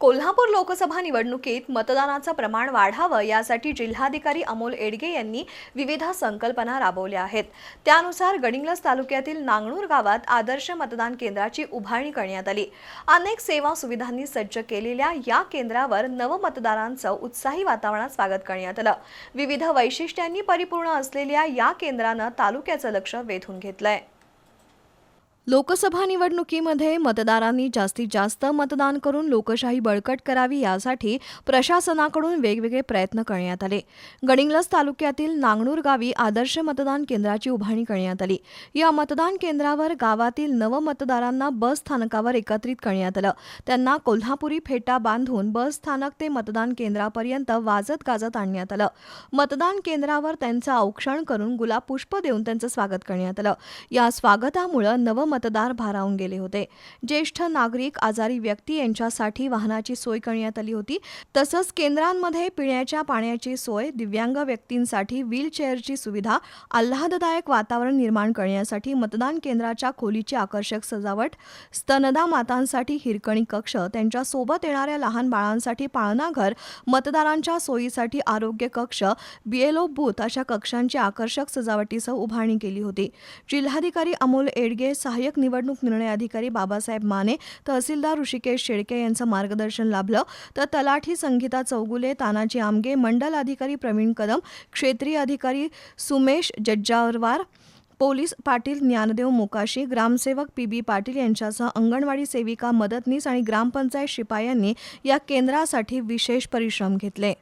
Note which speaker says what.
Speaker 1: कोल्हापूर लोकसभा निवडणुकीत मतदानाचं प्रमाण वाढावं यासाठी जिल्हाधिकारी अमोल एडगे यांनी विविध संकल्पना राबवल्या आहेत. त्यानुसार गडिंग्लस तालुक्यातील नांगणूर गावात आदर्श मतदान केंद्राची उभारणी करण्यात आली. अनेक सेवा सुविधांनी सज्ज केलेल्या या केंद्रावर नवमतदारांचं उत्साही वातावरणात स्वागत करण्यात आलं. विविध वैशिष्ट्यांनी परिपूर्ण असलेल्या या केंद्रानं तालुक्याचं लक्ष वेधून घेतलंय. लोकसभा निवडणुकीमध्ये मतदारांनी जास्तीत जास्त मतदान करून लोकशाही बळकट करावी यासाठी प्रशासनाकडून वेगवेगळे प्रयत्न करण्यात आले. गडिंग्लज तालुक्यातील नांगणूर गावी आदर्श मतदान केंद्राची उभारणी करण्यात आली. या मतदान केंद्रावर गावातील नवमतदारांना बस स्थानकावर एकत्रित करण्यात आलं. त्यांना कोल्हापुरी फेटा बांधून बस स्थानक ते मतदान केंद्रापर्यंत वाजत गाजत आणण्यात आलं. मतदान केंद्रावर त्यांचं औक्षण करून गुलाब पुष्प देऊन त्यांचं स्वागत करण्यात आलं. या स्वागतामुळं मतदार भारावून गेले होते. ज्येष्ठ नागरिक आजारी व्यक्ती यांच्यासाठी वाहनाची सोय करण्यात आली होती. तसंच केंद्रांमध्ये पिण्याच्या पाण्याची सोय दिव्यांग व्यक्तींसाठी व्हीलचेअरची सुविधा आल्हाददायक वातावरण निर्माण करण्यासाठी मतदान केंद्राच्या खोलीची आकर्षक सजावट स्तनदा मातांसाठी हिरकणी कक्ष त्यांच्यासोबत येणाऱ्या लहान बाळांसाठी पाळणाघर मतदारांच्या सोयीसाठी आरोग्य कक्ष बीएलओ बूथ अशा कक्षांची आकर्षक सजावटीसह उभारणी केली होती. जिल्हाधिकारी अमोल एडगे सहाय्यक निवडणूक निर्णय अधिकारी बाबासाहेब माने तहसीलदार ऋषिकेश शेळके यांचं मार्गदर्शन लाभलं. तर तलाठी संगीता चौगुले तानाजी आमगे मंडल अधिकारी प्रवीण कदम क्षेत्रीय अधिकारी सुमेश जज्जावरवार पोलीस पाटील ज्ञानदेव मोकाशी ग्रामसेवक पी बी पाटील यांच्यासह अंगणवाडी सेविका मदतनीस आणि ग्रामपंचायत शिपायांनी या केंद्रासाठी विशेष परिश्रम घेतले.